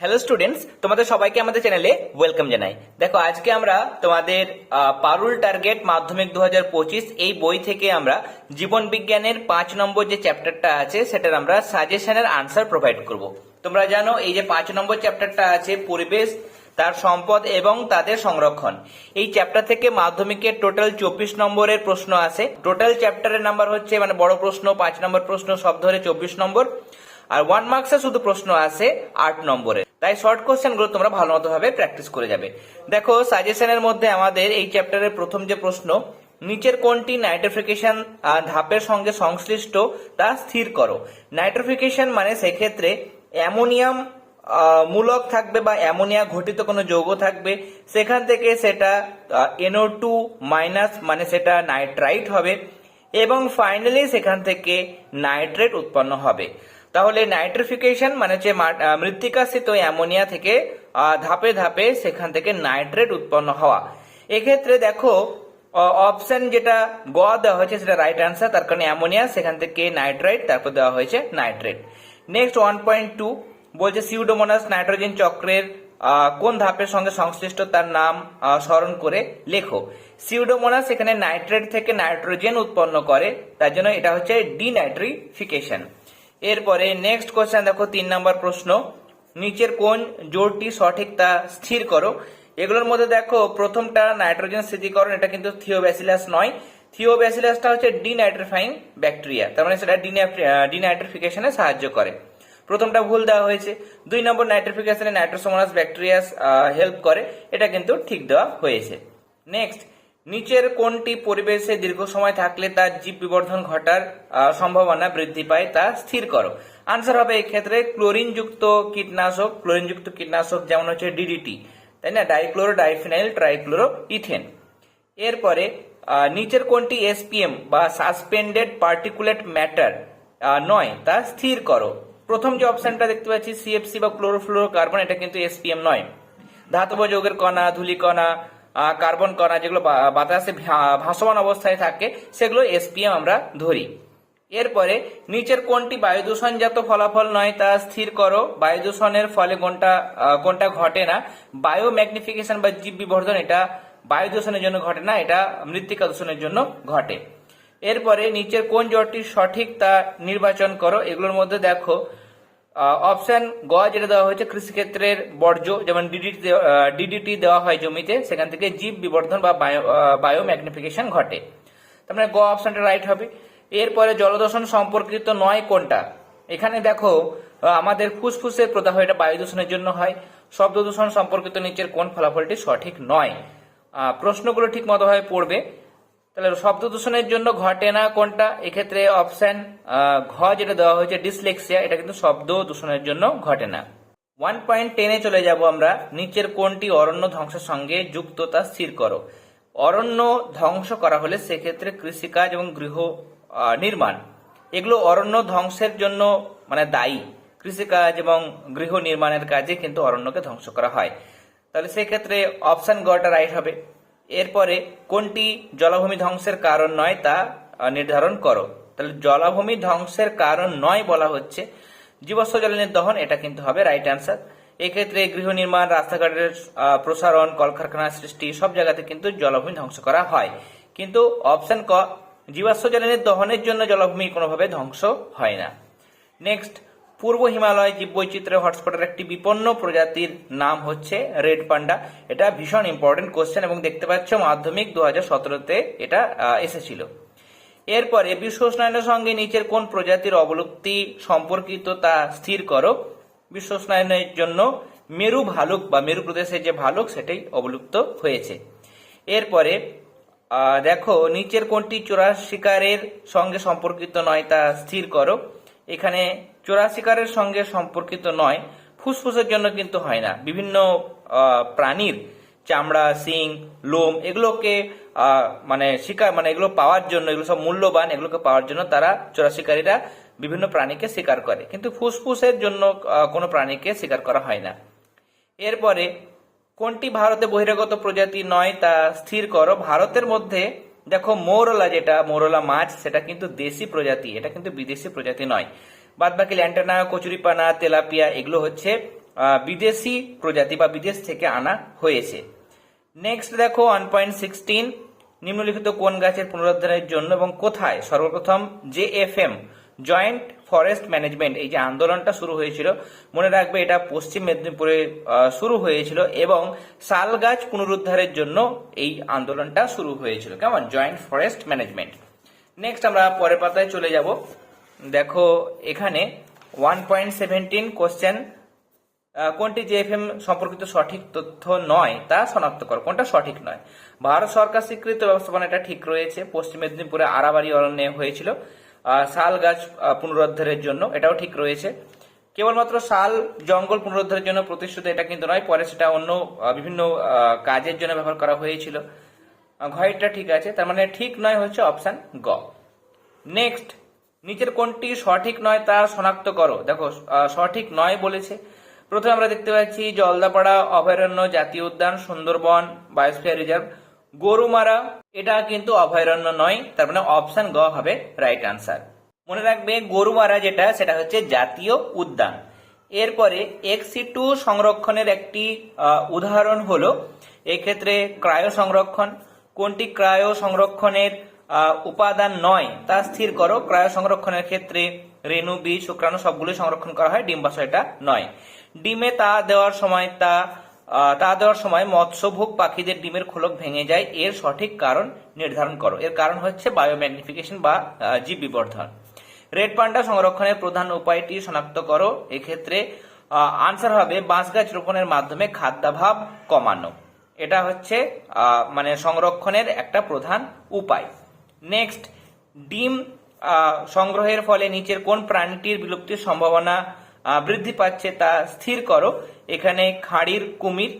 Hello students তোমাদের সবাইকে আমাদের চ্যানেলে ওয়েলকাম জানাই। দেখো, আজকে আমরা তোমাদের পারুল টার্গেট মাধ্যমিক দু হাজার পঁচিশ এই বই থেকে আমরা জীবন বিজ্ঞানের পাঁচ নম্বর যে চ্যাপ্টারটা আছে, সেটার আমরা সাজেশনের আনসার প্রোভাইড করব। তোমরা জানো, এই যে পাঁচ নম্বর চ্যাপ্টারটা আছে, পরিবেশ, তার সম্পদ এবং তাদের সংরক্ষণ। এই চ্যাপ্টার থেকে মাধ্যমিকের টোটাল চব্বিশ নম্বরের প্রশ্ন আছে টোটাল চ্যাপ্টারের নাম্বার হচ্ছে মানে বড় প্রশ্ন, পাঁচ নম্বর প্রশ্ন, সব ধরে চব্বিশ নম্বর। আর ওয়ান মার্কসে শুধু প্রশ্ন আছে আট নম্বরের। তাই শর্ট কোশ্চেনগুলো তোমরা ভালো মতো ভাবে প্র্যাকটিস করে যাবে। দেখো সাজেশনের মধ্যে আমাদের এই চ্যাপ্টারের প্রথম যে প্রশ্ন, নিচের কোনটি নাইট্রিফিকেশন ধাপের সঙ্গে সংশ্লিষ্ট তা স্থির করো। নাইট্রিফিকেশন মানে সেক্ষেত্রে অ্যামোনিয়াম মূলক থাকবে বা অ্যামোনিয়া ঘটিত কোনো যৌগ থাকবে। সেখান থেকে সেটা এনও টু মাইনাস মানে সেটা নাইট্রাইট হবে। এবং ফাইনালি সেখান থেকে নাইট্রেট উৎপন্ন হবে। তাহলে নাইট্রিফিকেশন মানে হচ্ছে মৃত্তিকাস্থিত অ্যামোনিয়া থেকে ধাপে ধাপে সেখান থেকে নাইট্রেট উৎপন্ন হওয়া। এক্ষেত্রে দেখো অপশন যেটা গ দেওয়া হয়েছে সেটা রাইট অ্যান্সার তার কারণে অ্যামোনিয়া, সেখান থেকে নাইট্রাইট, তারপর দেওয়া হয়েছে nitrate. Next one point two বলছে সিউডোমোনাস নাইট্রোজেন চক্রের কোন ধাপের সঙ্গে সংশ্লিষ্ট তার নাম স্মরণ করে লেখো। সিউডোমোনাস এখানে নাইট্রেট থেকে নাইট্রোজেন উৎপন্ন করে, তার জন্য এটা হচ্ছে ডিনাইট্রিফিকেশন এরপরে নেক্সট কোশ্চেন দেখো তিন নম্বর প্রশ্ন। নিচের কোন জোরটি সঠিক তা স্থির করো? এগুলোর মধ্যে দেখো, প্রথমটা নাইট্রোজেন স্থিতিকরণ, এটা কিন্তু থিওব্যাসিলাস নয়। থিওব্যাসিলাসটা হচ্ছে ডিনাইট্রিফাইং ব্যাকটেরিয়া, তার মানে সেটা ডিনাইট্রিফিকেশনে সাহায্য করে। প্রথমটা ভুল দেওয়া হয়েছে। দুই নম্বর নাইট্রিফিকেশনে নাইট্রোসোমানাস ব্যাকটেরিয়াস হেল্প করে, এটা কিন্তু ঠিক দেওয়া হয়েছে। নেক্সট নিচের কোনটি পরিবেশে দীর্ঘ সময় থাকলে তার জীব বিবর্ধন ঘটার সম্ভাবনা বৃদ্ধি পায় তা স্থির করো। আনসার হবে এক্ষেত্রে ক্লোরিন যুক্ত কীটনাশক। ক্লোরিন যুক্ত কীটনাশক যেমন হচ্ছে ডিডিটি তাই না? ডাইক্লোরো ডাইফিনাইল ট্রাইক্লোরো ইথেন এরপরে নিচের কোনটি এসপিএম বা সাসপেন্ডেড পার্টিকুলেট ম্যাটার নয়, তা স্থির করো। প্রথম যে অপশনটা দেখতে পাচ্ছি সিএফসি বা ক্লোরোফ্লোরো কার্বন এটা কিন্তু এসপিএম নয়। ধাতব যৌগের কণা, ধূলিকণা কার্বন কণা যেগুলো বাতাসে ভাসমান অবস্থায় থাকে, সেগুলো এসপিএম আমরা ধরি। এরপরে নিচের কোনটি বায়ু দূষণজাত ফলাফল নয়, তা স্থির করো। বায়ু দূষণের ফলে কোনটা কোনটা ঘটে না। বায়ো ম্যাগনিফিকেশন বা জীব বিবর্ধন, এটা বায়ু দূষণের জন্য ঘটে না, এটা মৃত্তিকা দূষণের জন্য ঘটে। এরপরে নিচের কোন জটটি সঠিক তা নির্বাচন করো। এগুলোর মধ্যে দেখো অপশন গ যেটা দেওয়া হয়েছে, কৃষিক্ষেত্রের বর্জ্য, যেমন ডিডিটি ডিডিটি দেওয়া হয় জমিতে, সেখান থেকে জীব বিবর্ধন বা বায়ো ম্যাগনিফিকেশন ঘটে। তার মানে গ অপশনটা রাইট হবে। এরপরে জলদূষণ সম্পর্কিত নয় কোনটা? এখানে দেখো আমাদের ফুসফুসের প্রদাহ, এটা বায়ু দূষণের জন্য হয়। শব্দ দূষণ সম্পর্কিত নিচের কোন ফলাফলটি সঠিক নয়? প্রশ্নগুলো ঠিক মতো ভাবে পড়বে। তাহলে শব্দ দূষণের জন্য ঘটে না কোনটা? এক্ষেত্রে অপশন ঘ যেটা দেওয়া হয়েছে ডিসলেক্সিয়া এটা কিন্তু শব্দ দূষণের জন্য ঘটে না ওয়ান পয়েন্ট টেনে চলে যাব আমরা। নিচের কোনটি অরণ্য ধ্বংসের সঙ্গে যুক্ত তা স্থির করো। অরণ্য ধ্বংস করা হলে সেক্ষেত্রে কৃষিকাজ এবং গৃহ নির্মাণ। এগুলো অরণ্য ধ্বংসের জন্য মানে দায়ী। কৃষিকাজ এবং গৃহ নির্মাণের কাজে কিন্তু অরণ্যকে ধ্বংস করা হয়। তাহলে সেক্ষেত্রে অপশন গটা রাইট হবে। এরপরে কোনটি জলাভূমি ধ্বংসের কারণ নয় তা নির্ধারণ করো। তাহলে জলাভূমি ধ্বংসের কারণ নয় বলা হচ্ছে। জীবাশ্ম জ্বালানির দহন, এটা কিন্তু হবে রাইট অ্যান্সার এক্ষেত্রে গৃহ নির্মাণ, রাস্তাঘাটের প্রসারণ কলকারখানার সৃষ্টি, সব জায়গাতে কিন্তু জলাভূমি ধ্বংস করা হয়। কিন্তু অপশন ক জীবাশ্ম জ্বালানির দহনের জন্য জলাভূমি কোনোভাবে ধ্বংস হয় না। নেক্সট পূর্ব হিমালয় জীববৈচিত্র্য হটস্পটের একটি বিপন্ন প্রজাতির নাম হচ্ছে রেড পান্ডা। এটা ভীষণ ইম্পর্টেন্ট কোশ্চেন এবং দেখতে পাচ্ছ মাধ্যমিক দু হাজার সতেরোতে এটা এসেছিল। এরপরে বিশ্ব উষ্ণায়নের সঙ্গে নিচের কোন প্রজাতির অবলুপ্তি সম্পর্কিত তা স্থির করো। বিশ্ব উষ্ণায়নের জন্য মেরু ভালুক বা মেরু প্রদেশের যে ভালুক সেটাই অবলুপ্ত হয়েছে। এরপরে দেখো নিচের কোনটি চোরা শিকারের সঙ্গে সম্পর্কিত নয় তা স্থির করো। এখানে চোরা শিকারের সঙ্গে সম্পর্কিত নয়, ফুসফুসের জন্য কিন্তু হয় না। বিভিন্ন প্রাণীর, চামড়া, শিং, লোম, এগুলোকে মানে শিকার মানে এগুলো পাওয়ার জন্য, এগুলো সব মূল্যবান, এগুলোকে পাওয়ার জন্য তারা চোরা শিকারীরা বিভিন্ন প্রাণীকে শিকার করে। কিন্তু ফুসফুসের জন্য কোনো প্রাণীকে শিকার করা হয় না। এরপরে, কোনটি ভারতে বহিরাগত প্রজাতি নয় তা স্থির করো। ভারতের মধ্যে, দেখো, মৌরলা যেটা, মৌরলা মাছ, সেটা কিন্তু দেশি প্রজাতি, এটা কিন্তু বিদেশি প্রজাতি নয়। বাদ বাকি ল্যান্টানা, কচুরিপানা, তেলাপিয়া এগুলো হচ্ছে বিদেশি প্রজাতি বা বিদেশ থেকে আনা হয়েছে। নেক্সট দেখো ওয়ান পয়েন্ট সিক্সটিন নিম্নলিখিত কোন গাছের পুনরুদ্ধারের জন্য এবং কোথায়? সর্বপ্রথম J F M joint forest management এই যে আন্দোলনটা শুরু হয়েছিল, মনে রাখবে এটা পশ্চিম মেদিনীপুরে শুরু হয়েছিল এবং শাল গাছ পুনরুদ্ধারের জন্য এই আন্দোলনটা শুরু হয়েছিল। কেমন? জয়েন্ট ফরেস্ট ম্যানেজমেন্ট নেক্সট আমরা পরের পাতায় চলে যাব। দেখো এখানে ওয়ান পয়েন্ট সেভেন্টিন কোশ্চেন কোনটি জেএফএম সম্পর্কিত সঠিক তথ্য নয় তা শনাক্ত করো। কোনটা সঠিক নয়? ভারত সরকার স্বীকৃত ব্যবস্থাপনা এটা ঠিক রয়েছে। পশ্চিম মেদিনীপুরে আরাবাড়ি অরণ্যে হয়েছিল। শাল গাছ পুনরুদ্ধারের জন্য এটাও ঠিক রয়েছে। কেবলমাত্র শাল জঙ্গল পুনরুদ্ধারের জন্য প্রতিশ্রুত এটা কিন্তু নয় পরে সেটা অন্য বিভিন্ন কাজের জন্য ব্যবহার করা হয়েছিল। আহ, ঘয়েরটা ঠিক আছে তার মানে ঠিক নয় হচ্ছে অপশান গ। নেক্সট নিচের কোনটি সঠিক নয় তা শনাক্ত করো। দেখো সঠিক নয় বলেছে। প্রথমে আমরা দেখতে পাচ্ছি জলদাপাড়া অভয়ারণ্য জাতীয় উদ্যান, সুন্দরবন, বায়োস্ফিয়ার রিজার্ভ। গরুমারা, এটা কিন্তু অভয়ারণ্য নয়, তার মানে অপশন গ হবে রাইট আনসার। মনে রাখবে, গরুমারা যেটা, সেটা হচ্ছে জাতীয় উদ্যান। এরপরে এক্সি টু সংরক্ষণের একটি উদাহরণ হলো, এক্ষেত্রে ক্রায়ো সংরক্ষণ কোনটি ক্রায় সংরক্ষণের উপাদান নয়, তা স্থির করো। ক্রায় সংরক্ষণের ক্ষেত্রে রেণু, বীজ, শুক্রাণু সবগুলো সংরক্ষণ করা হয় ডিম্বাশয়টা নয়। ডিমে তা দেওয়ার সময় তা তা দেওয়ার সময় মৎস্যভোগ পাখিদের ডিমের খোলক ভেঙে যায়। এর সঠিক কারণ নির্ধারণ করো। এর কারণ হচ্ছে বায়োম্যাগনিফিকেশন বা জীব বিবর্ধন রেড পান্ডা সংরক্ষণের প্রধান উপায়টি শনাক্ত করো। এক্ষেত্রে আনসার হবে বাঁশ গাছ রোপণের মাধ্যমে খাদ্যাভাব কমানো। এটা হচ্ছে মানে সংরক্ষণের একটা প্রধান উপায়। নেক্সট ডিম সংগ্রহের ফলে নিচের কোন প্রাণীটির বিলুপ্তির সম্ভাবনা বৃদ্ধি পাচ্ছে তা স্থির করো। এখানে খাঁড়ির কুমির।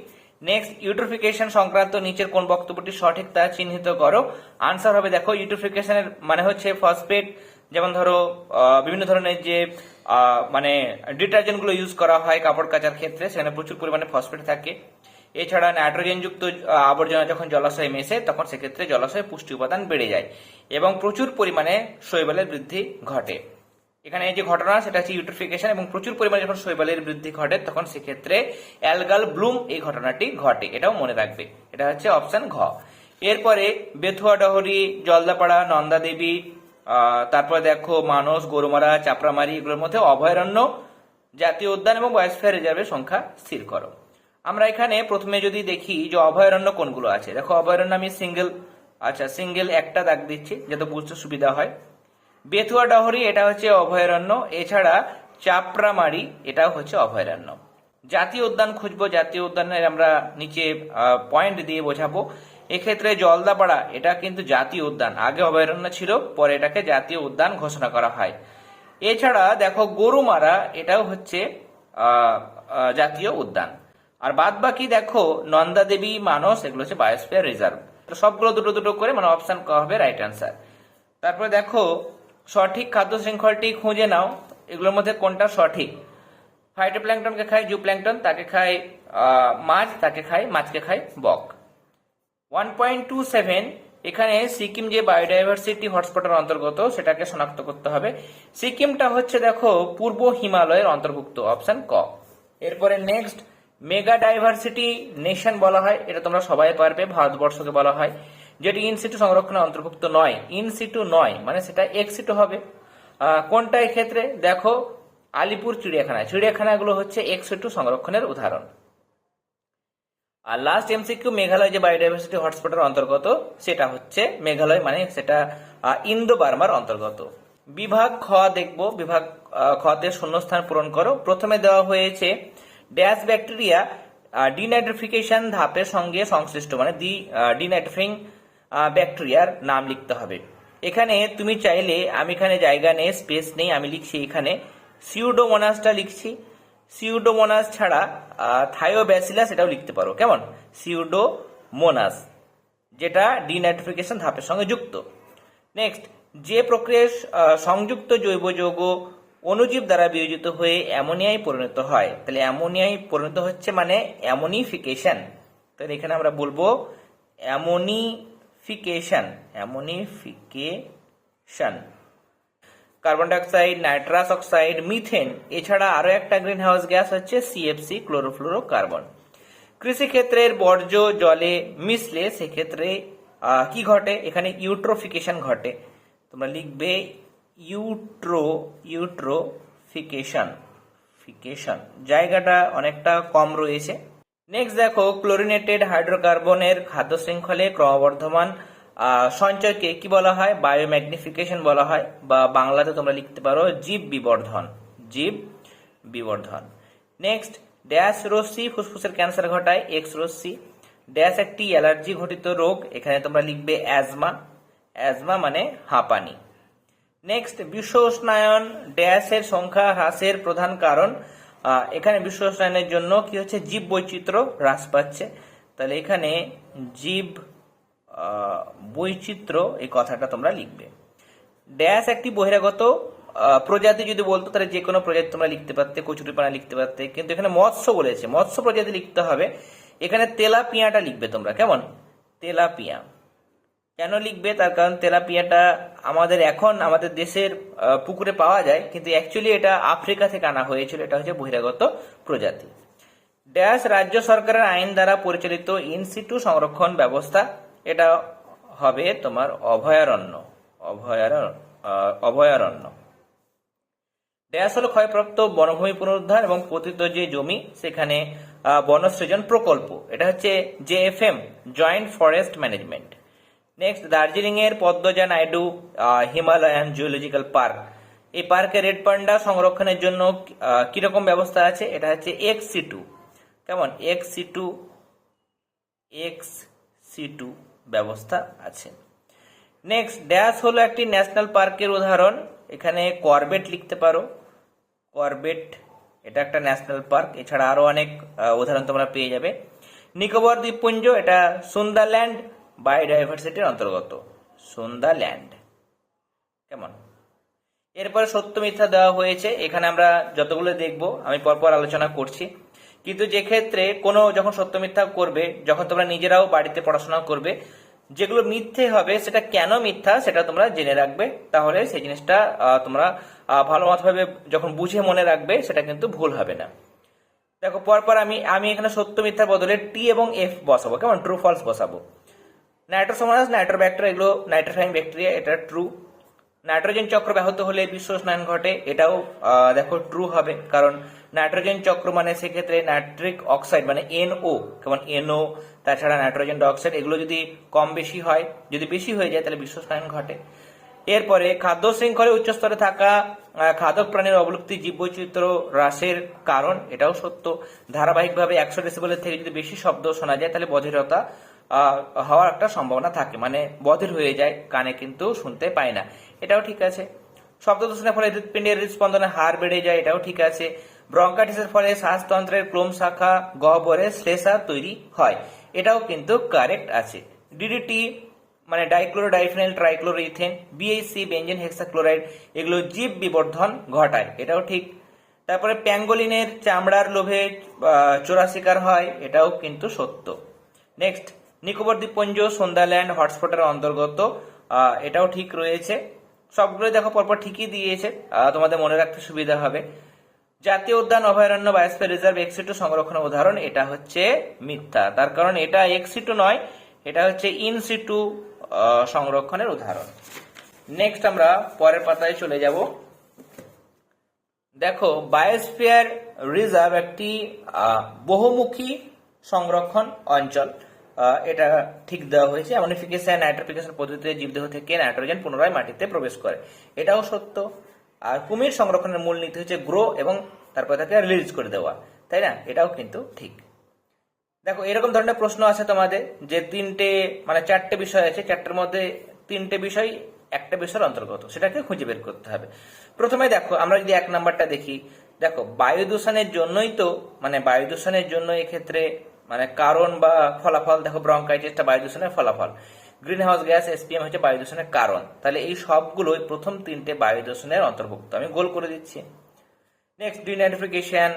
নেক্সট ইউট্রোফিকেশন সংক্রান্ত নিচের কোন বক্তব্যটি সঠিক তা চিহ্নিত করো। আনসার হবে দেখো ইউট্রোফিকেশনের মানে হচ্ছে ফসফেট যেমন ধরো বিভিন্ন ধরনের যে মানে ডিটারজেন্টগুলো ইউজ করা হয় কাপড় কাচার ক্ষেত্রে, সেখানে প্রচুর পরিমাণে ফসফেট থাকে। এছাড়া নাইট্রোজেন যুক্ত আবর্জনা যখন জলাশয়ে মেশে, তখন সেক্ষেত্রে জলাশয়ে পুষ্টি উপাদান বেড়ে যায় এবং প্রচুর পরিমাণে শৈবালের বৃদ্ধি ঘটে। এখানে যে ঘটনা, সেটা হচ্ছে ইউট্রিফিকেশন এবং প্রচুর পরিমাণে যখন শৈবালের বৃদ্ধি ঘটে, তখন সেক্ষেত্রে অ্যালগাল ব্লুম এই ঘটনাটি ঘটে। এটাও মনে রাখবে। এটা হচ্ছে অপশন ঘ। এরপরে বেথুয়া ডহরি, জলদাপাড়া নন্দা দেবী তারপরে দেখো মানস, গরুমারা, চাপড়ামারি, এগুলোর মধ্যে অভয়ারণ্য জাতীয় উদ্যান এবং বায়োস্ফিয়ার রিজার্ভের সংখ্যা স্থির করো। আমরা এখানে প্রথমে যদি দেখি যে অভয়ারণ্য কোনগুলো আছে। দেখো, অভয়ারণ্য আমি সিঙ্গেল আচ্ছা সিঙ্গেল একটা দাগ দিচ্ছি, যাতে বুঝতে সুবিধা হয়। বেথুয়া ডহরি, এটা হচ্ছে অভয়ারণ্য। এছাড়া চাপড়ামারি, এটাও হচ্ছে অভয়ারণ্য। জাতীয় উদ্যান খুঁজবো, জাতীয় উদ্যানের আমরা নিচে পয়েন্ট দিয়ে বোঝাবো। এক্ষেত্রে জলদাপাড়া, এটা কিন্তু জাতীয় উদ্যান। আগে অভয়ারণ্য ছিল, পরে এটাকে জাতীয় উদ্যান ঘোষণা করা হয়। এছাড়া দেখো, গরুমারা, এটাও হচ্ছে জাতীয় উদ্যান। আর বাদ বাকি দেখো, নন্দা দেবী, মানস, এগুলো হচ্ছে বায়োস্ফিয়ার রিজার্ভ তো সবগুলো দুটো দুটো করে মানে অপশন ক হবে রাইট অ্যান্সার তারপরে দেখো, সঠিক খাদ্য শৃঙ্খলটি খুঁজে নাও, এগুলোর মধ্যে কোনটা সঠিক? ফাইটোপ্ল্যাঙ্কটনকে খায় জু প্ল্যাঙ্কটন তাকে খায় মাছ, তাকে খায়, মাছকে খায় বক। ওয়ান পয়েন্ট টু সেভেন এখানে সিকিম যে বায়োডাইভার্সিটি হটস্পটের অন্তর্গত, সেটাকে শনাক্ত করতে হবে। সিকিমটা হচ্ছে দেখো, পূর্ব হিমালয়ের অন্তর্ভুক্ত অপশন ক। এরপরে নেক্সট মেগা ডাইভার্সিটি নেশন বলা হয়, এটা তোমরা সবাই পারবে, ভারতবর্ষকে বলা হয়, যেটি ইনসিটু সংরক্ষণে অন্তর্ভুক্ত নয়। ইনসিটু নয় মানে সেটা এক্সিটু হবে। কোনটা ক্ষেত্রে দেখো, আলিপুর চিড়িয়াখানা চিড়িয়াখানাগুলো হচ্ছে এক্সিটু সংরক্ষণের উদাহরণ। আর লাস্ট এমসিকিউ মেঘালয় যে বায়োডাইভার্সিটি হটস্পটের অন্তর্গত, সেটা হচ্ছে মেঘালয় মানে সেটা ইন্দো বার্মার অন্তর্গত। বিভাগ খ দেখব, বিভাগ খতে শূন্যস্থান পূরণ করো। প্রথমে দেওয়া হয়েছে ড্যাশ ব্যাকটেরিয়া ডিনাইট্রিফিকেশন ধাপের সঙ্গে সংশ্লিষ্ট মানে দি ডিনাইট্রিফিং ব্যাকটেরিয়ার নাম লিখতে হবে। এখানে তুমি চাইলে, আমি এখানে জায়গা নেই, স্পেস নেই, আমি লিখছি এখানে। সিউডোমোনাসটা লিখছি। সিউডোমোনাস ছাড়া থায়োব্যাসিলাস এটাও লিখতে পারো। কেমন? সিউডোমোনাস, যেটা ডিনাইট্রিফিকেশন ধাপের সঙ্গে যুক্ত। নেক্সট, যে প্রক্রিয়ায় সংযুক্ত জৈব যৌগ অণুজীব দ্বারা বিয়োজিত হয়ে অ্যামোনিয়ায় পরিণত হয়। তাহলে অ্যামোনিয়ায় পরিণত হচ্ছে মানে অ্যামোনিফিকেশন। তাহলে এখানে আমরা বলব ammonification ammonification. Carbon dioxide, nitrous oxide, methane, এছাড়া আরও একটা গ্রিন হাউস গ্যাস হচ্ছে সিএফসি ক্লোরোফ্লোরো ক্লোরোফ্লোরোকার্বন। কৃষিক্ষেত্রের বর্জ্য জলে মিশলে সেক্ষেত্রে কি ঘটে? এখানে ইউট্রোফিকেশন ঘটে। তোমরা লিখবে ইউট্রো, ইউট্রোফিকেশন, ফিকেশন। জায়গাটা অনেকটা কম রয়েছে। নেক্সট দেখো, ক্লোরিনেটেড হাইড্রোকার্বনের খাদ্য শৃঙ্খলে ক্রমবর্ধমান সঞ্চয়কে কি বলা হয়? বায়োম্যাগনিফিকেশন বলা হয়, বা বাংলাতে তোমরা লিখতে পারো জীব বিবর্ধন জীব বিবর্ধন। নেক্সট ড্যাশ রশ্মি ফুসফুসের ক্যান্সার ঘটায় এক্স রশ্মি। ড্যাশ একটি অ্যালার্জি ঘটিত রোগ, এখানে তোমরা লিখবে অ্যাজমা। অ্যাজমা মানে হাঁপানি। নেক্সট বিশ্ব উষ্ণায়ন ড্যাশের সংখ্যা হ্রাসের প্রধান কারণ। এখানে বিশ্ব উষ্ণায়নের জন্য কি হচ্ছে? জীব বৈচিত্র্য হ্রাস পাচ্ছে। তাহলে এখানে জীব বৈচিত্র্য এই কথাটা তোমরা লিখবে। ড্যাশ একটি বহিরাগত প্রজাতি যদি বলতো, তাহলে যে কোনো প্রজাতি তোমরা লিখতে পারতে, কচুরিপানা লিখতে পারতে। কিন্তু এখানে মৎস্য বলেছে। মৎস্য প্রজাতি লিখতে হবে। এখানে তেলাপিয়াটা লিখবে তোমরা, কেমন? তেলাপিয়া। কেন লিখবে? তার কারণ তেলাপিয়াটা আমাদের এখন আমাদের দেশের পুকুরে পাওয়া যায়, কিন্তু অ্যাকচুয়ালি এটা আফ্রিকা থেকে আনা হয়েছিল। এটা হচ্ছে বহিরাগত প্রজাতি। ড্যাশ রাজ্য সরকারের আইন দ্বারা পরিচালিত ইনসিটু সংরক্ষণ ব্যবস্থা, এটা হবে তোমার অভয়ারণ্য অভয়ারণ্য অভয়ারণ্য। ড্যাশ হলো ক্ষয়প্রাপ্ত বনভূমি পুনরুদ্ধার এবং পতিত যে জমি, সেখানে বনসৃজন প্রকল্প। এটা হচ্ছে JFM joint forest management. Next Darjeeling এর পদ্মজা নাইডু হিমালয়ান জিওলজিক্যাল পার্ক এই পার্কে রেড পান্ডা সংরক্ষণের জন্য কীরকম ব্যবস্থা আছে? এটা হচ্ছে এক্স সি টু কেমন? X C two X C two ব্যবস্থা আছে। নেক্সট ড্যাশ হলো একটি ন্যাশনাল পার্কের উদাহরণ। এখানে করবেট লিখতে পারো। করবেট এটা একটা ন্যাশনাল পার্ক এছাড়া আরও অনেক উদাহরণ তোমরা পেয়ে যাবে। নিকোবর দ্বীপপুঞ্জ, এটা সুন্দারল্যান্ড বায়োডাইভার্সিটির অন্তর্গত, সুন্দারল্যান্ড। কেমন? এরপরে সত্য মিথ্যা দেওয়া হয়েছে, এখানে আমরা যতগুলো দেখব, আমি পরপর আলোচনা করছি। কিন্তু যে ক্ষেত্রে কোনো যখন সত্য মিথ্যা করবে, যখন তোমরা নিজেরাও বাড়িতে পড়াশোনা করবে, যেগুলো মিথ্যে হবে, সেটা কেন মিথ্যা, সেটা তোমরা জেনে রাখবে। তাহলে সেই জিনিসটা তোমরা ভালো মতভাবে যখন বুঝে মনে রাখবে, সেটা কিন্তু ভুল হবে না। দেখো, পরপর আমি আমি এখানে সত্য মিথ্যার বদলে টি এবং এফ বসাবো। কেমন? ট্রু ফলস বসাবো। নাইট্রোসোমাস নাইট্রোব্যাক্টেরিয়া এগুলো নাইট্রোফাইন ব্যাকটেরিয়া এটা ট্রু নাইট্রোজেন চক্র ব্যাহত হলে বিশ্ব স্নায়ন ঘটে, এটাও দেখো ট্রু হবে। কারণ নাইট্রোজেন চক্র মানে সেক্ষেত্রে নাইট্রিক অক্সাইড মানে এনও কেমন এনও তাছাড়া নাইট্রোজেন ডাইঅক্সাইড এগুলো যদি কম বেশি হয়, যদি বেশি হয়ে যায়, তাহলে বিশ্ব স্নায়ন ঘটে। এরপরে খাদ্য শৃঙ্খলে উচ্চ স্তরে থাকা খাদক প্রাণীর অবলুপ্তি জীববৈচিত্র্য হ্রাসের কারণ, এটাও সত্য। ধারাবাহিকভাবে একশো ডেসিবেলের থেকে যদি বেশি শব্দ শোনা যায়, তাহলে বধিরতা হওয়ার একটা সম্ভাবনা থাকে। মানে বধির হয়ে যায়, কানে কিন্তু শুনতে পায় না। এটাও ঠিক আছে। শব্দ দূষণের ফলে হৃৎপিণ্ডের হৃদস্পন্দনের হার বেড়ে যায়, এটাও ঠিক আছে। ব্রঙ্কাইটিসের ফলে শ্বাসতন্ত্রের ক্লোম শাখা, গহ্বরে শ্লেষা তৈরি হয়। এটাও কিন্তু কারেক্ট আছে। ডিডিটি মানে dichlorodiphenyl trichloroethane BSC benzene hexachloride, এগুলো জীব বিবর্ধন ঘটায়। এটাও ঠিক। তারপরে প্যাঙ্গোলিনের চামড়ার লোভে চোরা শিকার হয়, এটাও কিন্তু সত্য। নেক্সট নিকোবর দ্বীপপুঞ্জ সন্ধ্যাল্যান্ড হটস্পটের অন্তর্গত এটাও ঠিক রয়েছে। সবগুলো দেখো পরপর ঠিকই দিয়েছে তোমাদের মনে রাখতে সুবিধা হবে। জাতীয় উদ্যান অভয়ারণ্য বায়োস্ফিয়ার রিজার্ভ এক্সিটু সংরক্ষণের উদাহরণ, এটা হচ্ছে মিথ্যা। তার কারণ এটা এক্সিটু নয়, এটা হচ্ছে ইনসিটু সংরক্ষণের উদাহরণ। নেক্সট আমরা পরের পাতায় চলে যাব। দেখো, বায়োস্ফিয়ার রিজার্ভ একটি বহুমুখী সংরক্ষণ অঞ্চল। এটা ঠিক দেওয়া হয়েছে। অ্যামনিফিকেশন, নাইট্রিফিকেশন পদ্ধতিতে জীবদেহ থেকে নাইট্রোজেন পুনরায় মাটিতে প্রবেশ করে। এটাও সত্য। আর কুমির সংরক্ষণের মূল নীতি হচ্ছে গ্রো এবং তারপর তাকে রিলিজ করে দেওয়া। তাই না? এটাও কিন্তু ঠিক। দেখো, এরকম ধরনের প্রশ্ন আছে তোমাদের, যে তিনটে মানে চারটে বিষয় আছে, চারটের মধ্যে তিনটে বিষয় একটা বিষয়ের অন্তর্গত, সেটাকে খুঁজে বের করতে হবে। প্রথমে দেখো, আমরা যদি এক নাম্বারটা দেখি, দেখো, বায়ু দূষণের জন্যই তো মানে বায়ু দূষণের জন্য এক্ষেত্রে মানে কারণ বা ফলাফল, দেখো ব্রঙ্কাইটিসটা বায়ু দূষণের ফলাফল গ্রিন হাউস গ্যাস এসপিএম হচ্ছে বায়ু দূষণের কারণ। তাহলে এই সবগুলোই প্রথম তিনটে বায়ু দূষণের অন্তর্ভুক্ত। আমি গোল করে দিচ্ছি। নেক্সট ডিনাইট্রিফিকেশন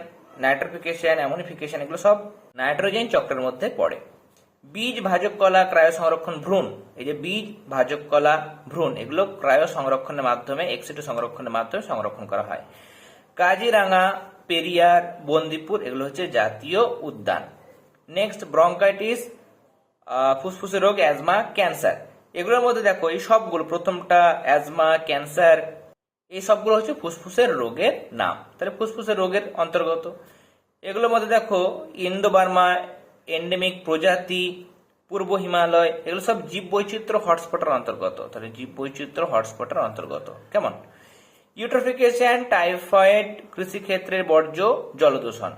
নাইট্রোফিকেশন অ্যামোনিফিকেশন এগুলো সব নাইট্রোজেন চক্রের মধ্যে পড়ে। বীজ ভাজক কলা ক্রায় সংরক্ষণ ভ্রূণ। এই যে বীজ ভাজক কলা ভ্রূণ, এগুলো ক্রায় সংরক্ষণের মাধ্যমে এক্সিটু সংরক্ষণের মাধ্যমে সংরক্ষণ করা হয়। কাজিরাঙা, পেরিয়ার, বন্দিপুর, এগুলো হচ্ছে জাতীয় উদ্যান। নেক্সট ব্রঙ্কাইটিস ফুসফুসের রোগ অ্যাজমা ক্যান্সার এগুলোর মধ্যে দেখো, এই সবগুলো, প্রথমটা অ্যাজমা ক্যান্সার এই সবগুলো হচ্ছে ফুসফুসের রোগের নাম। তাহলে ফুসফুসের রোগের অন্তর্গত। এগুলোর মধ্যে দেখো ইন্দো বার্মা এন্ডেমিক প্রজাতি, পূর্ব হিমালয়, এগুলো সব জীব বৈচিত্র্য হটস্পটের অন্তর্গত। তাহলে জীব বৈচিত্র্য হটস্পটের অন্তর্গত। কেমন? ইউট্রোফিকেশন, টাইফয়েড, কৃষিক্ষেত্রের বর্জ্য, জলদূষণ।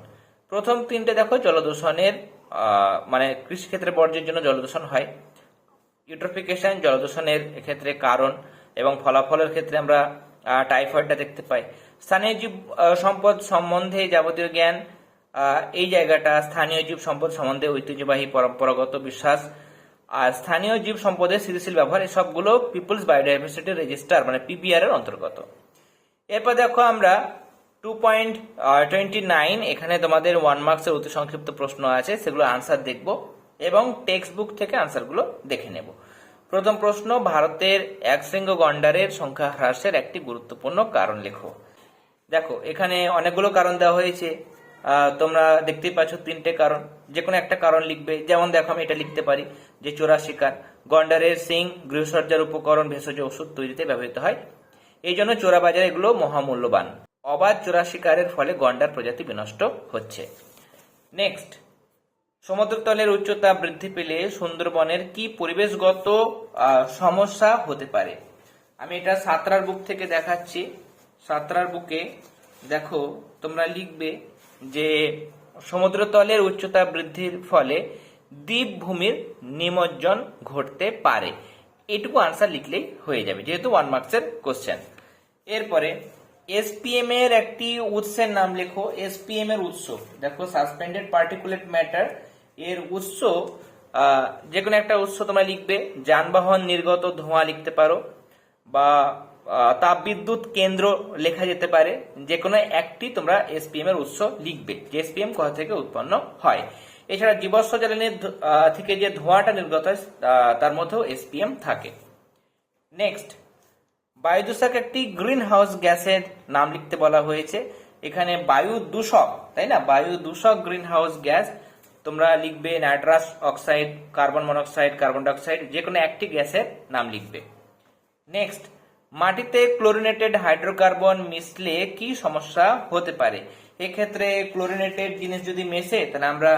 প্রথম তিনটে দেখো, জলদূষণের মানে কৃষিক্ষেত্রে বর্জ্যের জন্য জলদূষণ হয়। ইউট্রোফিকেশন জলদূষণের ক্ষেত্রে কারণ এবং ফলাফলের ক্ষেত্রে আমরা টাইফয়েডটা দেখতে পাই। স্থানীয় জীব সম্পদ সম্বন্ধে যাবতীয় জ্ঞান এই জায়গাটা স্থানীয় জীব সম্পদ সম্বন্ধে ঐতিহ্যবাহী পরম্পরাগত বিশ্বাস। আর স্থানীয় জীব সম্পদের স্থিতিশীল ব্যবহার সবগুলো পিপলস বায়োডাইভার্সিটি রেজিস্টার মানে পিবিআর এর অন্তর্গত। এরপর দেখো আমরা টু পয়েন্ট টোয়েন্টি নাইন এখানে তোমাদের ওয়ান মার্কসের অতি সংক্ষিপ্ত প্রশ্ন আছে, সেগুলো আনসার দেখব এবং টেক্সট বুক থেকে আনসারগুলো দেখে নেব। প্রথম প্রশ্ন, ভারতের একশৃঙ্গ গন্ডারের সংখ্যা হ্রাসের একটি গুরুত্বপূর্ণ কারণ লেখো। দেখো, এখানে অনেকগুলো কারণ দেওয়া হয়েছে। তোমরা দেখতেই পাচ্ছ তিনটে কারণ। যে কোনো একটা কারণ লিখবে। যেমন দেখো, আমি এটা লিখতে পারি যে চোরা শিকার গন্ডারের সিং গৃহসজ্জার উপকরণ ভেষজ ওষুধ তৈরিতে ব্যবহৃত হয়। এই জন্য চোরা বাজারে এগুলো মহামূল্যবান। অবাধ চোরা শিকারের ফলে গন্ডার প্রজাতি বিনষ্ট হচ্ছে। নেক্সট সমুদ্রতলের উচ্চতা বৃদ্ধি পেলে সুন্দরবনের কি পরিবেশগত সমস্যা হতে পারে? আমি এটা সাঁতরার বুক থেকে দেখাচ্ছি। সাঁতরার বুকে দেখো, তোমরা লিখবে যে সমুদ্রতলের উচ্চতা বৃদ্ধির ফলে দ্বীপভূমির নিমজ্জন ঘটতে পারে। এটুকু আনসার লিখলেই হয়ে যাবে, যেহেতু ওয়ান মার্কসের কোশ্চেন এরপরে এসপিএম এর একটি উৎসের নাম লেখো এসপিএম এর উৎস। দেখো সাসপেন্ডেড পার্টিকুলেট ম্যাটার এর উৎস যে কোনো একটা উৎস তোমরা লিখবে, যানবাহন নির্গত ধোঁয়া লিখতে পারো, বা তাপবিদ্যুৎ কেন্দ্র লেখা যেতে পারে যে কোনো একটি তোমরা এসপিএম এর উৎস লিখবে, যে এসপিএম কোথা থেকে উৎপন্ন হয়। এছাড়া জীবাশ্ম জ্বালানির থেকে যে ধোঁয়াটা নির্গত হয় তার মধ্যেও এসপিএম থাকে। নেক্সট বায়ু দূষক একটি গ্রিন হাউস গ্যাসের নাম লিখতে বলা হয়েছে। এখানে বায়ু দূষক তাই না? বায়ু দূষক গ্রিন হাউস গ্যাস, তোমরা লিখবে nitrous oxide, carbon monoxide, carbon dioxide যে কোনো একটি গ্যাসের নাম লিখবে। নেক্সট, মাটিতে ক্লোরিনেটেড হাইড্রোকার্বন মিশলে কি সমস্যা হতে পারে? এক্ষেত্রে ক্লোরিনেটেড জিনিস যদি মেশে, তাহলে আমরা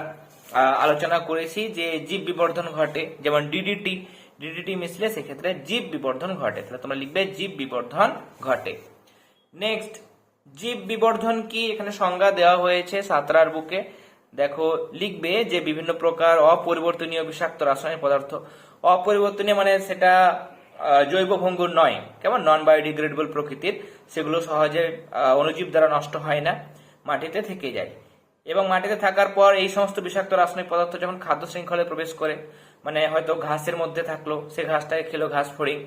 আলোচনা করেছি যে জীব বিবর্ধন ঘটে, যেমন ডিডিটি ডিডিটি মিশলে সেক্ষেত্রে জীব বিবর্ধন ঘটে। তাহলে তোমরা লিখবে জীব বিবর্ধন ঘটে। নেক্সট জীব বিবর্ধন কি? এখানে সংজ্ঞা দেওয়া হয়েছে সাঁতরার বুকে। দেখো লিখবে যে বিভিন্ন প্রকার অপরিবর্তনীয় বিষাক্ত রাসায়নিক পদার্থ। অপরিবর্তনীয় মানে সেটা জৈব ভঙ্গুর নয়। কেমন? নন বায়োডিগ্রেডেবল প্রকৃতির। সেগুলো সহজে আহ, অণুজীব দ্বারা নষ্ট হয় না। মাটিতে থেকে যায়। এবং মাটিতে থাকার পর এই সমস্ত বিষাক্ত রাসায়নিক পদার্থ যখন খাদ্য শৃঙ্খলে প্রবেশ করে মানে হয়তো ঘাসের মধ্যে থাকল, সে ঘাসটাকে খেলো, ঘাস ফড়িং।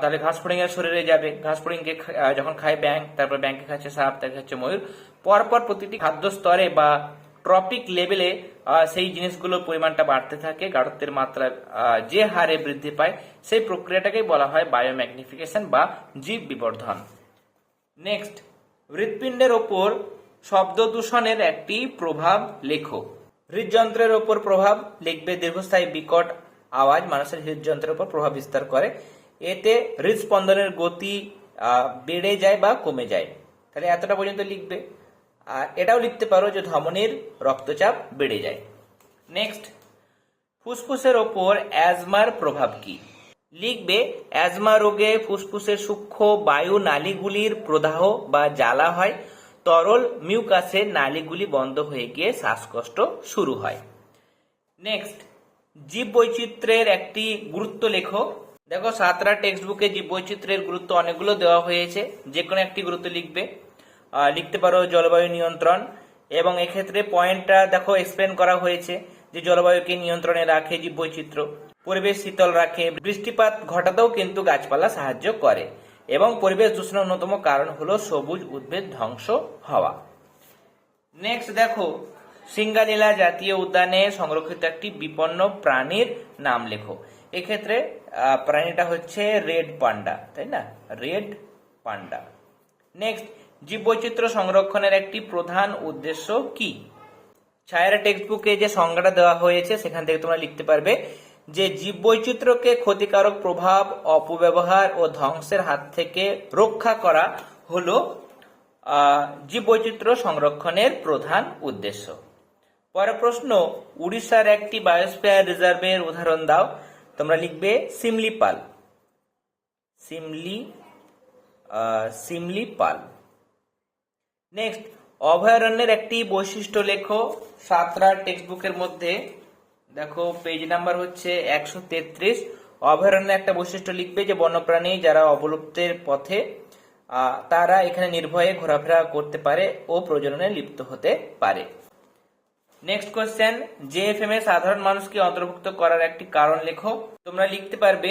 তাহলে ঘাস ফড়িং এর শরীরে যাবে। ঘাস ফড়িংকে যখন খায় ব্যাং তারপর ব্যাংকে খাচ্ছে সাপ, তাকে খাচ্ছে ময়ূর। পরপর প্রতিটি খাদ্য স্তরে বা ট্রপিক লেভেলে সেই জিনিসগুলোর পরিমাণটা বাড়তে থাকে, গাঢ়ত্বের মাত্রা যে হারে বৃদ্ধি পায়, সেই প্রক্রিয়াটাকেই বলা হয় বায়োম্যাগনিফিকেশন বা জীব বিবর্ধন। নেক্সট হৃৎপিণ্ডের ওপর শব্দ দূষণের একটি প্রভাব লেখো। হৃদযন্ত্রের ওপর প্রভাব লিখবে দীর্ঘস্থায়ী বিকট আওয়াজ মানুষের হৃদযন্ত্রের উপর প্রভাব বিস্তার করে। এতে হৃদস্পন্দনের গতি বেড়ে যায় বা কমে যায়। তাহলে এতটা পর্যন্ত লিখবে। আর এটাও লিখতে পারো যে ধমনীর রক্তচাপ বেড়ে যায়। নেক্সট ফুসফুসের ওপর অ্যাজমার প্রভাব কি? লিখবে, অ্যাজমা রোগে ফুসফুসের সূক্ষ্ম বায়ু নালীগুলির প্রদাহ বা জ্বালা হয়। তরল মিউকাসের নালীগুলি বন্ধ হয়ে গিয়ে শ্বাসকষ্ট শুরু হয়। নেক্সট জীব বৈচিত্র্যের একটি গুরুত্ব লেখো। দেখো, সাতরা টেক্সট বুকে জীব বৈচিত্র্যের গুরুত্ব অনেকগুলো দেওয়া হয়েছে। যে কোনো একটি গুরুত্ব লিখবে। লিখতে পারো জলবায়ু নিয়ন্ত্রণ এবং এক্ষেত্রে পয়েন্টটা দেখো এক্সপ্লেন করা হয়েছে যে জলবায়ুকে নিয়ন্ত্রণে রাখে জীব বৈচিত্র্য পরিবেশ শীতল রাখে, বৃষ্টিপাত ঘটাতেও কিন্তু গাছপালা সাহায্য করে। এবং পরিবেশ দূষণের অন্যতম কারণ হলো সবুজ উদ্ভিদ ধ্বংস হওয়া। নেক্সট দেখো সিঙ্গালীলা জাতীয় উদ্যানে সংরক্ষিত একটি বিপন্ন প্রাণীর নাম লেখো। এক্ষেত্রে প্রাণীটা হচ্ছে রেড পান্ডা, তাই না? Red panda. নেক্সট জীববৈচিত্র্য সংরক্ষণের একটি প্রধান উদ্দেশ্য কি? ছায়ারা টেক্সট বুকে যে সংজ্ঞাটা দেওয়া হয়েছে, সেখান থেকে তোমরা লিখতে পারবে যে জীববৈচিত্র্যকে ক্ষতিকারক প্রভাব, অপব্যবহার ও ধ্বংসের হাত থেকে রক্ষা করা হলো জীববৈচিত্র্য সংরক্ষণের প্রধান উদ্দেশ্য। পরের প্রশ্ন, উড়িষ্যার একটি বায়োস্ফিয়ার রিজার্ভের উদাহরণ দাও। তোমরা লিখবে সিমলিপাল। সিমলি সিমলিপাল। নেক্সট অভয়ারণ্যের একটি বৈশিষ্ট্য লেখো। সাতরা টেক্সট বুকের মধ্যে দেখো পেজ নাম্বার হচ্ছে একশো তেত্রিশ। অভয়ারণ্যের একটা বৈশিষ্ট্য লিখবে যে, বন্যপ্রাণী যারা অবলুপ্তের পথে তারা এখানে নির্ভয়ে ঘোরাফেরা করতে পারে ও প্রজননে লিপ্ত হতে পারে। নেক্সট কোয়েশ্চেন জেএফএম এ সাধারণ মানুষকে অন্তর্ভুক্ত করার একটি কারণ লেখো। তোমরা লিখতে পারবে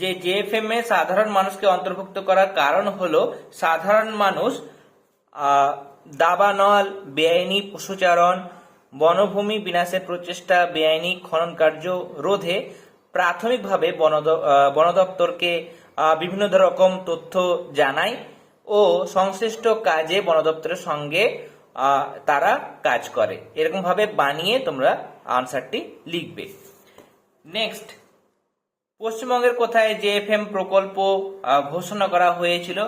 যে জেএফএম এ সাধারণ মানুষকে অন্তর্ভুক্ত করার কারণ হলো, সাধারণ মানুষ দাবানল, বেআইনি, পশুচারণ বনভূমি বিনাশের প্রচেষ্টা, বেআইনি খনন কার্য রোধে প্রাথমিকভাবে বন দপ্তরকে বিভিন্ন রকম তথ্য জানায় ও সংশ্লিষ্ট কাজে বন দপ্তরের সঙ্গে তারা কাজ করে। এরকম ভাবে বানিয়ে তোমরা আনসারটি লিখবে। নেক্সট, পশ্চিমবঙ্গের কোথায় জেএফএম প্রকল্প ঘোষণা করা হয়েছিল?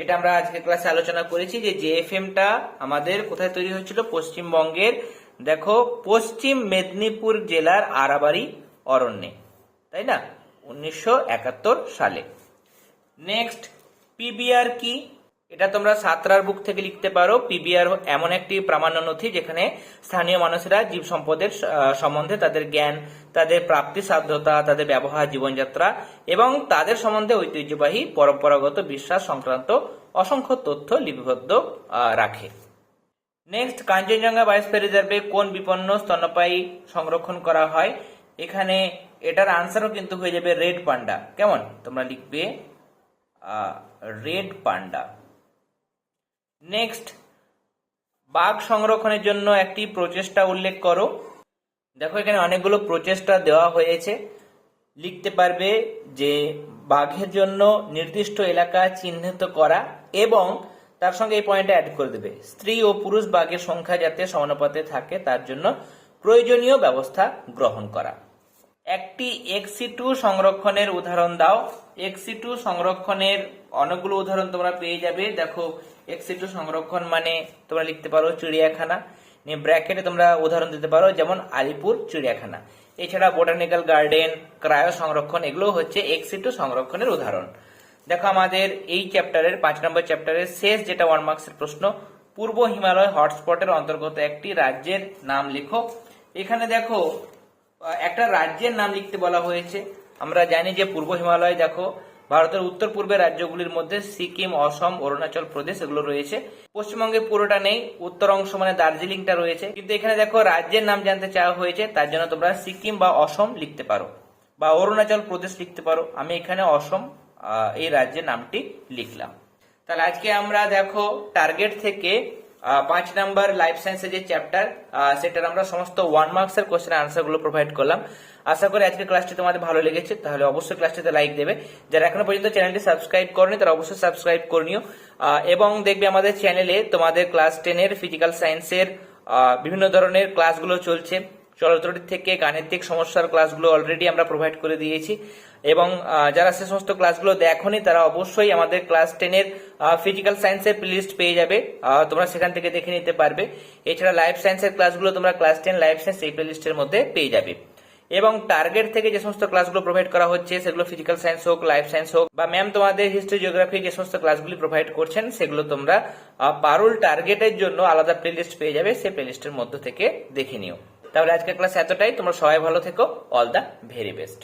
এটা আমরা আজকে ক্লাসে আলোচনা করেছি যে জেএফএমটা আমাদের কোথায় তৈরি হয়েছিল? পশ্চিমবঙ্গের দেখো, পশ্চিম মেদিনীপুর জেলার আরাবাড়ি, অরণ্যে, তাই না? উনিশশো একাত্তর সালে। নেক্সট পিবিআর কি? এটা তোমরা সাতরার বুক থেকে লিখতে পারো। পিবিআর এমন একটি প্রামাণ্য নথি যেখানে স্থানীয় মানুষেরা জীব সম্পদের সম্বন্ধে তাদের জ্ঞান, তাদের প্রাপ্তি, সাধ্যতা, তাদের ব্যবহার, জীবনযাত্রা এবং তাদের সম্বন্ধে ঐতিহ্যবাহী, পরম্পরাগত বিশ্বাস সংক্রান্ত অসংখ্য তথ্য লিপিবদ্ধ রাখে। নেক্সট কাঞ্চনজঙ্ঘা বায়োস্ফিয়ার রিজার্ভে কোন বিপন্ন স্তন্যপায়ী সংরক্ষণ করা হয়? এখানে এটার আনসারও কিন্তু হয়ে যাবে রেড পান্ডা। কেমন? তোমরা লিখবে রেড পান্ডা। নেক্সট বাঘ সংরক্ষণের জন্য একটি প্রচেষ্টা উল্লেখ করো। দেখো, এখানে অনেকগুলো প্রচেষ্টা দেওয়া হয়েছে। লিখতে পারবে যে, বাঘের জন্য নির্দিষ্ট এলাকা চিহ্নিত করা এবং তার সঙ্গে এই পয়েন্টটা অ্যাড করে দেবে। স্ত্রী ও পুরুষ বাঘের সংখ্যা যাতে সমানুপাতে থাকে, তার জন্য প্রয়োজনীয় ব্যবস্থা গ্রহণ করা। একটি এক্সি টু সংরক্ষণের উদাহরণ দাও। এক্সি টু সংরক্ষণের অনেকগুলো উদাহরণ তোমরা পেয়ে যাবে। দেখো এক্সি টু সংরক্ষণ মানে তোমরা লিখতে পারো চিড়িয়াখানা। নিয়ে ব্র্যাকেটে তোমরা উদাহরণ দিতে পারো, যেমন আলিপুর চিড়িয়াখানা। এছাড়া বোটানিক্যাল গার্ডেন ক্রায়ো সংরক্ষণ এগুলো হচ্ছে এক্সি টু সংরক্ষণের উদাহরণ। দেখো আমাদের এই চ্যাপ্টারের পাঁচ নম্বর চ্যাপ্টারের শেষ যেটা ওয়ান মার্কসের প্রশ্ন, পূর্ব হিমালয় হটস্পটের অন্তর্গত একটি রাজ্যের নাম লেখো। এখানে দেখো একটা রাজ্যের নাম লিখতে বলা হয়েছে। আমরা জানি যে পূর্ব হিমালয় দেখো, ভারতের উত্তর পূর্বের রাজ্যগুলির মধ্যে সিকিম, অসম, অরুণাচল প্রদেশ এগুলো রয়েছে। পশ্চিমবঙ্গে পুরোটা নেই, উত্তর অংশ মানে দার্জিলিংটা রয়েছে। কিন্তু এখানে দেখো, রাজ্যের নাম জানতে চাওয়া হয়েছে, তার জন্য তোমরা সিকিম বা অসম লিখতে পারো। বা অরুণাচল প্রদেশ লিখতে পারো। আমি এখানে অসম এই রাজ্যের নামটি লিখলাম। তাহলে আজকে আমরা দেখো টার্গেট থেকে পাঁচ নাম্বার লাইফ সায়েন্সের যে চ্যাপ্টার সেটার আমরা সমস্ত ওয়ান মার্কসের কোশ্চেন আনসারগুলো প্রোভাইড করলাম। আশা করি আজকের ক্লাসটি তোমাদের ভালো লেগেছে, তাহলে অবশ্যই ক্লাসটিতে লাইক দেবে। যারা এখনও পর্যন্ত চ্যানেলটি সাবস্ক্রাইব করনি, তারা অবশ্যই সাবস্ক্রাইব করে নিও। এবং দেখবে আমাদের চ্যানেলে তোমাদের ক্লাস টেনের ফিজিক্যাল সায়েন্সের বিভিন্ন ধরনের ক্লাসগুলো চলছে। চলচ্চিত্র থেকে গাণিতিক সমস্যার ক্লাসগুলো অলরেডি আমরা প্রোভাইড করে দিয়েছি। এবং যারা সে সমস্ত ক্লাসগুলো দেখোনি, তারা অবশ্যই আমাদের ক্লাস টেনের ফিজিক্যাল সায়েন্সের প্লেলিস্ট পেয়ে যাবে। তোমরা সেখান থেকে দেখে নিতে পারবে। এছাড়া লাইফ সায়েন্সের ক্লাসগুলো তোমরা ক্লাস টেন লাইফ সায়েন্স এই প্লেলিস্টের মধ্যে পেয়ে যাবে। এবং টার্গেট থেকে যে সমস্ত ক্লাসগুলো প্রোভাইড করা হচ্ছে, সেগুলো ফিজিক্যাল সায়েন্স হোক লাইফ সায়েন্স হোক, বা ম্যাম তোমাদের হিস্ট্রি জিওগ্রাফি যে সমস্ত ক্লাসগুলি প্রোভাইড করছেন, সেগুলো তোমরা পারুল টার্গেটের জন্য আলাদা প্লেলিস্ট পেয়ে যাবে, সেই প্লেলিস্টের মধ্য থেকে দেখে নিও। তাহলে আজকের ক্লাস এতটাই। তোমরা সবাই ভালো থেকো। All the very best